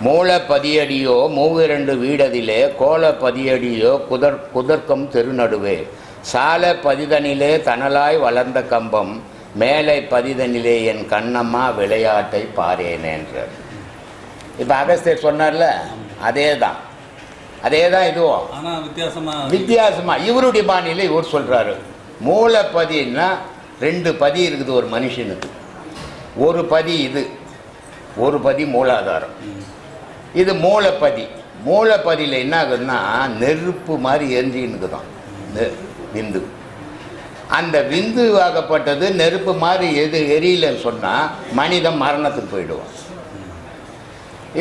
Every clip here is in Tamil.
மூல பதியடியோ மூவிரண்டு வீடதிலே கோல பதியடியோ குதர் குதர்க்கம் திருநடுவே. சால பதிதனிலே தனலாய் வளர்ந்த கம்பம் மேலை பதிதனிலே என் கண்ணம்மா விளையாட்டை பாரேன் என்றார் இப்போ அகஸ்தியர் சொன்னார்ல அதே தான் அதே தான் இதுவும். ஆனா வித்தியாசமா வித்தியாசமா. இவருடைய பாணியில் இவர் சொல்றாரு. மூல பதின்னா ரெண்டு பதி இருக்குது ஒரு மனுஷனுக்கு. ஒரு பதி இது. ஒரு பதி மூலாதாரம். இது மூலப்பதி மூலப்பதியில் என்ன ஆகுதுன்னா நெருப்பு மாதிரி எரிஞ்சின்னு தான் விந்து. அந்த விந்து ஆகப்பட்டது நெருப்பு மாதிரி எது எரியலன்னு சொன்னால் மனிதன் மரணத்துக்கு போயிடுவான்.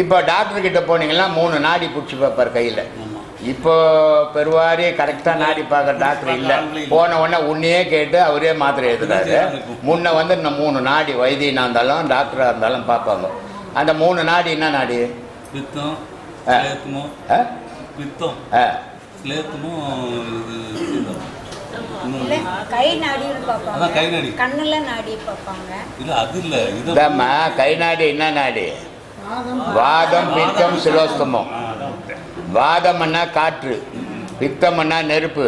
இப்போ டாக்டர் கிட்ட போனீங்கன்னா மூணு நாடி பிடிச்சி பார்ப்பார் கையில். இப்போ பெருவாரி கரெக்டாக நாடி பார்க்க டாக்டர் இல்லை. போன உடனே உன்னையே கேட்டு அவரே மாத்திரை எழுதுறாரு. முன்ன வந்து இந்த மூணு நாடி வைத்தியனாக இருந்தாலும் டாக்டராக இருந்தாலும் பார்ப்பாங்க. அந்த மூணு நாடி என்ன நாடி? பித்தம் ஆ? பித்தம் ஆ. ஸ்லேத்தமும் இது கை நாடி. கண்ணுல நாடி பார்ப்பாங்க இல்ல அது இல்ல. இது இதாம்மா கை நாடி என்ன நாடி? வாதம். பித்தம் சிலோஸ்தமம். வாதம்னா காற்று பித்தம்னா நெருப்பு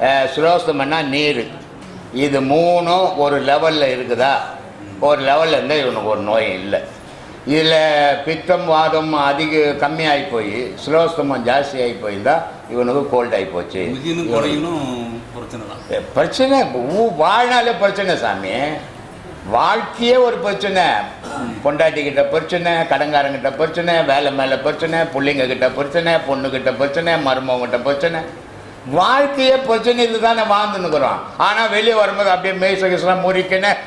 அஹ், சுலோஸ்தமன்னா நீர். இது மூணும் ஒரு லெவலில் இருக்குதா? ஒரு லெவலில் இருந்தால் இவனுக்கு ஒரு நோய் இல்லை. இதில் பித்தம் வாதம் அதிக கம்மியாகி போய் சுலோஸ்தமம் ஜாஸ்தி ஆகி போயிருந்தா இவனுக்கு கோல்ட் ஆகி போச்சு. பிரச்சனை வாழ்நாளே பிரச்சனை சாமி. வாழ்க்கையே ஒரு பிரச்சனை. பொண்டாட்டி கிட்ட பிரச்சனை கடங்காரங்கிட்ட பிரச்சனை வேலை மேலே பிரச்சனை பிள்ளைங்க கிட்ட பிரச்சனை பொண்ணுகிட்ட பிரச்சனை மருமகிட்ட பிரச்சனை. வாழ்க்கையே பிரச்சனை தானே வாழ்ந்துன்னுக்குறோம் ஆனால் வெளியே வரும்போது அப்படியே மேய்ச கிசலாம் முறிக்கணும்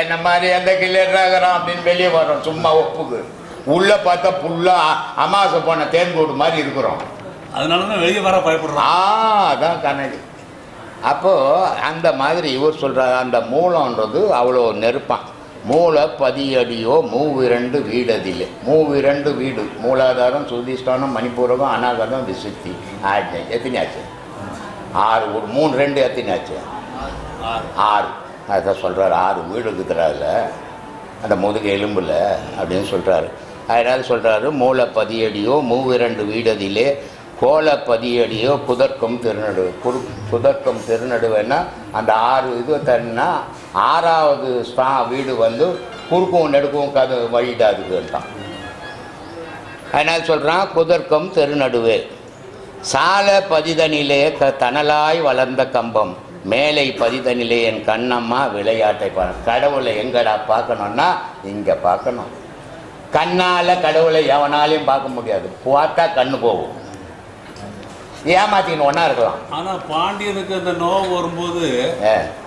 என்ன மாதிரி எந்த கிளியராகிறான் அப்படின்னு வெளியே வரோம் சும்மா ஒப்புக்கு. உள்ளே பார்த்தா ஃபுல்லாக அமாவாசை போன தேன்கூடு மாதிரி இருக்கிறோம். அதனாலதான் வெளியே வர பயப்படுறான். ஆ அதான் கண்ணாடி அப்போது அந்த மாதிரி இவர் சொல்கிறார் அந்த மூலன்றது அவ்வளோ நெருப்பான் மூல பதியடியோ மூவிரண்டு வீடதில்லை. மூவிரண்டு வீடு. மூலாதாரம் சுதிஷ்டானம் மணிப்பூரகம் அநாகதம் விசுத்தி. ஆஜை எத்தனை ஆச்சு? ஆறு ஒரு மூணு ரெண்டு எத்தனை ஆறு. ஆறு அதான் சொல்கிறார் ஆறு வீடு இருக்குதுறால அந்த முதுகு எலும்பில் அப்படின்னு சொல்கிறாரு அதனால் சொல்கிறாரு மூலப்பதியடியோ மூவிரண்டு வீடதிலே கோல பதியடியோ குதர்க்கம் திருநடு குரு புதர்க்கம் திருநடுவேன்னா அந்த ஆறு இது தன்னா ஆறாவது ஸ்தா வீடு வந்து குறுக்கும் நெடுக்கும் கது வழிடாதுன்ட்டான் அதனால் சொல்கிறான் குதர்க்கம் திருநடுவே. சால பதிதனிலே க தனலாய் வளர்ந்த கம்பம். மேலை பதிதனிலே என் கண்ணம்மா விளையாட்டை பாரு கடவுளை எங்கடா பார்க்கணுன்னா இங்கே பார்க்கணும். கண்ணால் கடவுளை எவனாலையும் பார்க்க முடியாது. பார்த்தா கண்ணு போகும். ஏமாத்தின்னு ஒன்றா இருக்கலாம். ஆனா பாண்டியனுக்கு அந்த நோவு வரும்போது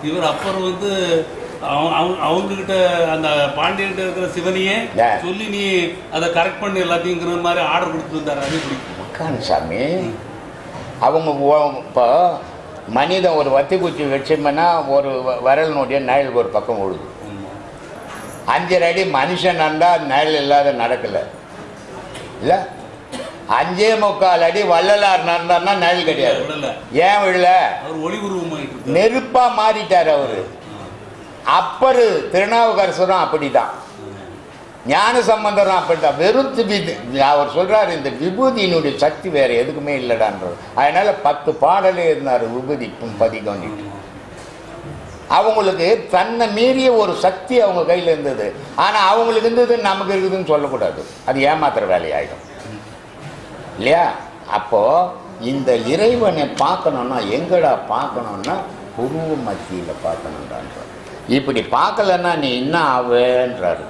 இவர் அப்பர் வந்து அவங்க- அவங்க- அவங்க கிட்ட அந்த பாண்டியன்கிட்ட இருக்கிற சிவனையே. சொல்லி நீ அதை கரெக்ட் பண்ணி எல்லாத்தையுங்கிற மாதிரி ஆர்டர் கொடுத்துருந்தாரு அது எப்படி உட்காந்து சாமி. அவங்க இப்போ மனிதன் ஒரு வத்தி குச்சி வச்சோம்னா ஒரு விரலினுடைய நிழல் ஒரு பக்கம் விழுது. அஞ்சரை அடி மனுஷன் நடந்தால் நிழல் இல்லாத நடக்கலை. இல்லை? அஞ்சே முக்கால் அடி வள்ளலார் நடந்தார்னா நிழல் கிடையாது. ஏன் விழல அவர் ஒளி உருவமாயிட்டு இருக்காரு. நெருப்பா மாறிட்டார் அவரு. அப்பரு திருநாவுக்கரசரும் அப்படிதான். ஞான சம்பந்தம் அப்படிதான் வெறும் விபூதி அவர் சொல்றாரு இந்த விபூதியினுடைய சக்தி வேற எதுக்குமே இல்லைடான்றது அதனால பத்து பாடலே இருந்தார் விபூதி பதிக்கொண்டு அவங்களுக்கு தன்னை மீறிய ஒரு சக்தி அவங்க கையில் இருந்தது. ஆனால் அவங்களுக்கு இருந்தது நமக்கு இருக்குதுன்னு சொல்லக்கூடாது. அது ஏமாத்துற வேலையாயிடும். இல்லையா? அப்போ இந்த இறைவனை பார்க்கணும்னா எங்கடா பார்க்கணும்னா குருவ மத்தியில் பார்க்கணுன்றான்ற இப்படி பார்க்கலன்னா நீ என்ன ஆவேன்றாரு?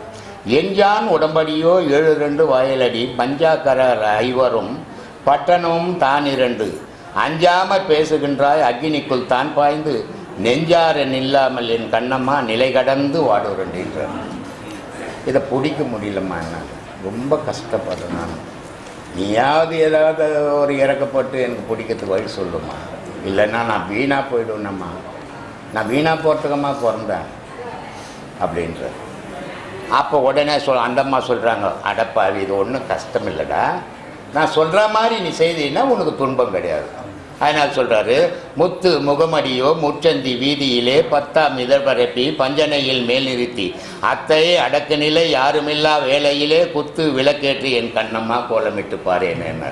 எஞ்சான் உடம்படியோ ஏழு ரெண்டு வயலடி பஞ்சாக்கரர் ஐவரும் பட்டணமும் தான் இரண்டு அஞ்சாம பேசுகின்றாய் அக்னிக்குள் தான் பாய்ந்து. நெஞ்சாரன் இல்லாமல் என் கண்ணம்மா நிலை கடந்து வாடுறேன்றார் இதை பிடிக்க முடியலம்மா என்ன ரொம்ப கஷ்டப்படுறேன் நான். நீயாவது ஏதாவது ஒரு இறக்கப்பட்டு எனக்கு பிடிக்கிறதுக்கு வழி சொல்லுமா. இல்லைன்னா நான் வீணாக போயிடுவேனம்மா நான் வீணாக போகிறதுக்கம்மா பிறந்தேன். அப்படின்ற அப்போ உடனே சொல் அந்தம்மா சொல்கிறாங்க அடப்பாவி இது ஒன்றும் கஷ்டம் இல்லைடா நான் சொல்கிற மாதிரி நீ செய்தீன்னா உனக்கு துன்பம் கிடையாது. அதனால் சொல்கிறாரு முத்து முகமடியோ முச்சந்தி வீதியிலே பத்தாம் இதழ்பரப்பி பஞ்சனையில் மேல் நிறுத்தி அத்தையை அடக்கு நிலை யாருமில்லா வேலையிலே குத்து விளக்கேற்றி என் கண்ணம்மா கோலமிட்டு பாரேன்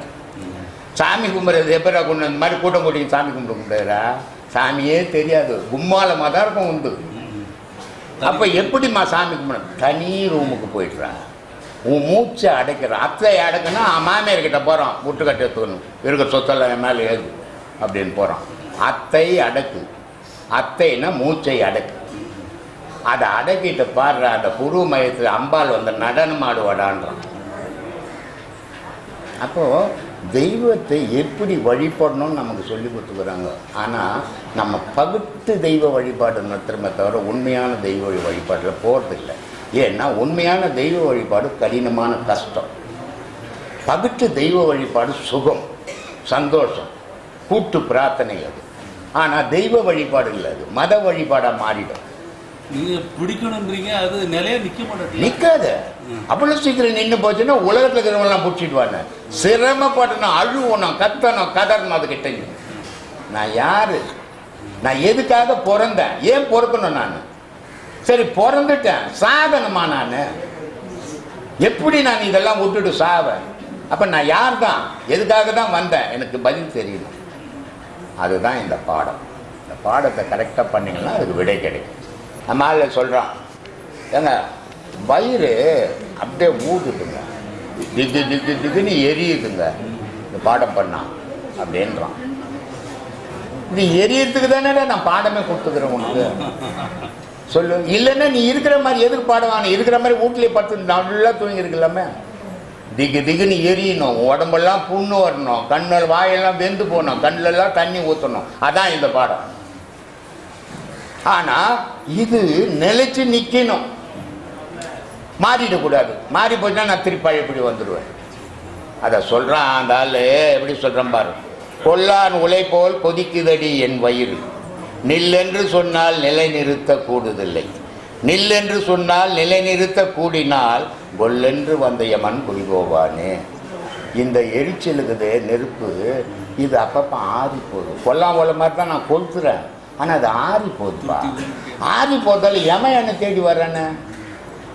சாமி கும்பிட்றது எப்படா கொண்டு இந்த மாதிரி கூட்டம் கூட்டிங்க சாமி கும்பிட முடியாதா? சாமியே தெரியாது. கும்மாலமாக தான் இருக்கும் உண்டு. அப்போ எப்படிம்மா சாமி கும்பிட? தனி ரூமுக்கு போயிடுறான் உன் மூச்சை அடைக்கிறான் அத்தை அடைக்கணும் மாமியார்கிட்ட போகிறான் முட்டுக்கட்டை தூணும் இருக்க சொத்தெல்லாம் என் மேலே ஏது அப்படின்னு போகிறான் அத்தை அடக்கு. அத்தைன்னா மூச்சை அடக்கு. அதை அடக்கிட்டு பாடுற அந்த புரு மையத்தில் அம்பாள் வந்து நடனம் ஆடுவாடான்றான். அப்போது தெய்வத்தை எப்படி வழிபடணும்னு நமக்கு சொல்லி கொடுத்துக்கிறாங்க. ஆனால் நம்ம பகுத்து தெய்வ வழிபாடு நடத்துகிறோமே தவிர உண்மையான தெய்வ வழிபாட்டில் போகிறதில்லை ஏன்னா உண்மையான தெய்வ வழிபாடு கடினமான கஷ்டம். பகுத்து தெய்வ வழிபாடு சுகம் சந்தோஷம் கூட்டு பிரார்த்தனை அது. ஆனால் தெய்வ வழிபாடு இல்லை அது. மத வழிபாடாக மாறிடும். நீங்க பிடிக்கணுன்றீங்க அது நிலையா நிக்க மாட்டேங்குது நிற்காத அவ்வளோ சீக்கிரம் நின்று போச்சுன்னா உலகத்தில் இருக்கிறவங்களாம் பிடிச்சிடுவாங்க சிரமப்படணும் அழுவணும் கத்தணும் கதறணும் அதுக்கிட்ட நான் யாரு? நான் எதுக்காக பிறந்தேன்? ஏன் பிறக்கணும் நான்? சரி பிறந்துட்டேன். சாகணுமா நான்? எப்படி நான் இதெல்லாம் விட்டுட்டு சாவேன்? அப்போ நான் யார் தான் எதுக்காக தான் வந்தேன்? எனக்கு பதில் தெரியணும் அதுதான் இந்த பாடம். இந்த பாடத்தை கரெக்டாக பண்ணீங்கன்னா அதுக்கு விடை கிடைக்கும். நம்ம ஆளில் சொல்கிறான் ஏங்க வயிறு அப்படியே ஊதுட்டுங்க திக்கு திக்கு திக்குன்னு எரியுதுங்க. இந்த பாடம் பண்ணான் அப்படின்றான். இது எரியறதுக்கு தானே நான் பாடமே கொடுத்துக்கிறேன் உனக்கு. சொல்லு இல்லைன்னா நீ இருக்கிற மாதிரி எதுக்கு பாடம் வாங்க இருக்கிற மாதிரி வீட்லயே படுத்து நல்லா தூங்கியிருக்கலாமே திக்கு திக்குன்னு எரியணும். உடம்பெல்லாம் புண்ணு வரணும். கண்ணில் வாயெல்லாம் வெந்து போகணும். கண்ணிலெல்லாம் தண்ணி ஊற்றணும் அதான் இந்த பாடம். ஆனா இது நிலைச்சு நிக்கணும். மாறிடக்கூடாது மாறி போச்சுன்னா நான் திருப்பி பழையபடி வந்துடுவேன் அதை சொல்றான் அந்த ஆளு. எப்படி சொல்றான் பாரு. கொல்லான் உலை போல் கொதிக்குதடி என் வயிறு. நில்லென்று சொன்னால் நிலைநிறுத்த கூடுதில்லை. நில்லென்று சொன்னால் நிலைநிறுத்த கூடினால் கொல்லென்று வந்த யமன் குடிபோவானே இந்த எரிச்சலுக்குது நெருப்பு இது அப்பப்போ ஆறி போகுது கொல்லாம் கொள்ள மாதிரி தான் நான் கொளுத்துறேன். ஆனால் அது ஆறி போகுதுப்பா ஆறி போதால யம என்னை தேடி வர்றேன்னு?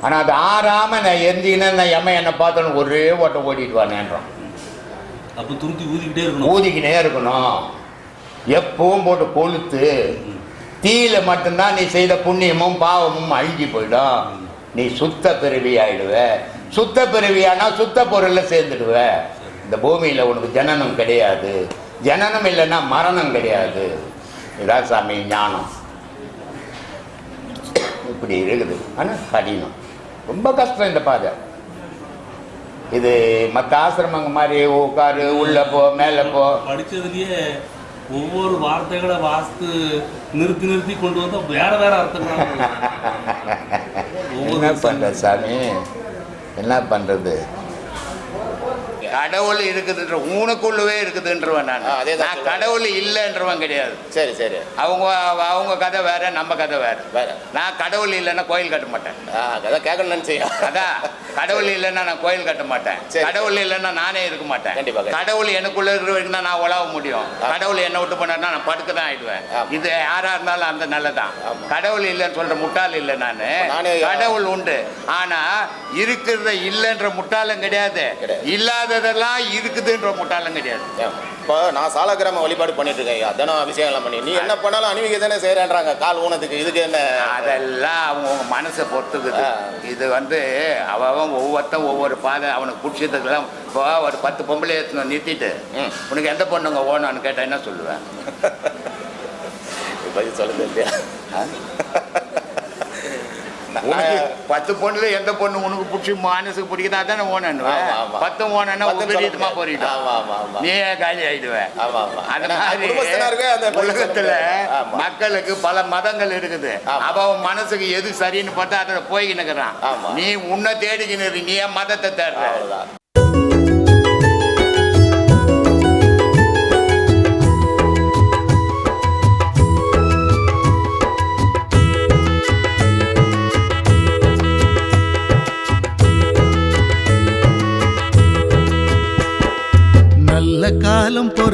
ஆனால் அது ஆறாமல் நான் எரிஞ்சிங்கன்னா நான் யம என்னை பார்த்தோன்னு ஒரே ஓட்டம் ஓடிட்டு வானேன்றான் அப்ப துருத்தி ஊதிக்கிட்டே இருக்கணும். ஊதிக்கினே இருக்கணும். எப்பவும் போட்டு கொளுத்து. தீயில மட்டும்தான் நீ செய்த புண்ணியமும் பாவமும் அழுகி போயிடும். நீ சுத்த பிறவி ஆயிடுவ. சுத்த பிறவியானா சுத்த பொருள்ல சேர்ந்துடுவ. இந்த பூமியில உனக்கு ஜனனம் கிடையாது. ஜனனம் இல்லைன்னா மரணம் கிடையாது. இதான் சாமி ஞானம் இப்படி இருக்குது. ஆனால் கடினம். ரொம்ப கஷ்டம் இந்த பாதை. இது மற்ற ஆசிரமங்க மாதிரி உட்காரு உள்ள போ மேலே போ. படிச்சதுலயே ஒவ்வொரு வார்த்தைகளை வாஸ்து நிறுத்தி நிறுத்தி கொண்டு வந்தா வேற வேற அர்த்தங்கள் ஒவ்வொரு என்ன பண்ற சாமி? என்ன பண்றது? கடவுள் இருக்குதுன்ற உனக்குள்ளவே இருக்குதுன்றவன் நான். நான் கடவுள் இல்லைன்றவன் கிடையாது. சரி சரி. அவங்க அவங்க கதை வேற நம்ம கதை வேற. வேற. நான் கடவுள் இல்லைன்னா கோயில் கட்ட மாட்டேன். அதான் கேட்கணும்னு நினச்சிங்க அதான். கடவுள் இல்லைன்னா நான் கோயில் கட்ட மாட்டேன். கடவுள் இல்லைன்னா நானே இருக்க மாட்டேன். கடவுள் எனக்குள்ள இருக்கிற வரைக்கும் தான் நான் உழவ முடியும். கடவுள் என்னை விட்டு போனார்னா நான் படுக்க தான் ஆயிடுவேன். இது யாரா இருந்தாலும் அந்த நல்லதான். கடவுள் இல்லைன்னு சொல்ற முட்டாள் இல்லை நானு. கடவுள் உண்டு. ஆனா இருக்கிறத இல்லைன்ற முட்டாளும் கிடையாது. இல்லாததெல்லாம் இருக்குதுன்ற முட்டாளும் கிடையாது. இப்போ நான் சாலக்கிராம வழிபாடு பண்ணிட்டு இருக்கேன் அதான எல்லாம் பண்ணி. நீ என்ன பண்ணாலும் அணிவிக்க தானே செய்கிறேன்றாங்க கால் ஊனத்துக்கு இதுக்கு என்ன? அதெல்லாம் அவங்கவுங்க மனசை பொறுத்துக்குது. இது வந்து அவன் ஒவ்வொருத்தன் ஒவ்வொரு பாதை அவனுக்கு பிடிச்சதுக்கெல்லாம் இப்போ ஒரு பத்து பொம்பளை நிறுத்திட்டு. உனக்கு எந்த பொண்ணுங்க ஓணும்னு கேட்டால் என்ன சொல்லுவேன்? பதில் சொல்லுது இல்லையா? பத்து பொண்ணுல எந்த பொண்ணு உனக்கு பிடிச்சி மனசுக்கு பிடிக்குதோ ஆமா, ஆமா. பத்து ஓனன்னா ஆமா, ஆமா. நீ காலி ஆமா. அந்த மாதிரி உலகத்துல. மக்களுக்கு பல மதங்கள் இருக்குது. அவ மனசுக்கு எது சரின்னு பார்த்தா அதில் போய்கினுக்குறான் ஆமா. நீ உன்னை தேடிக்கின்னு. நீ மதத்தை தேடுற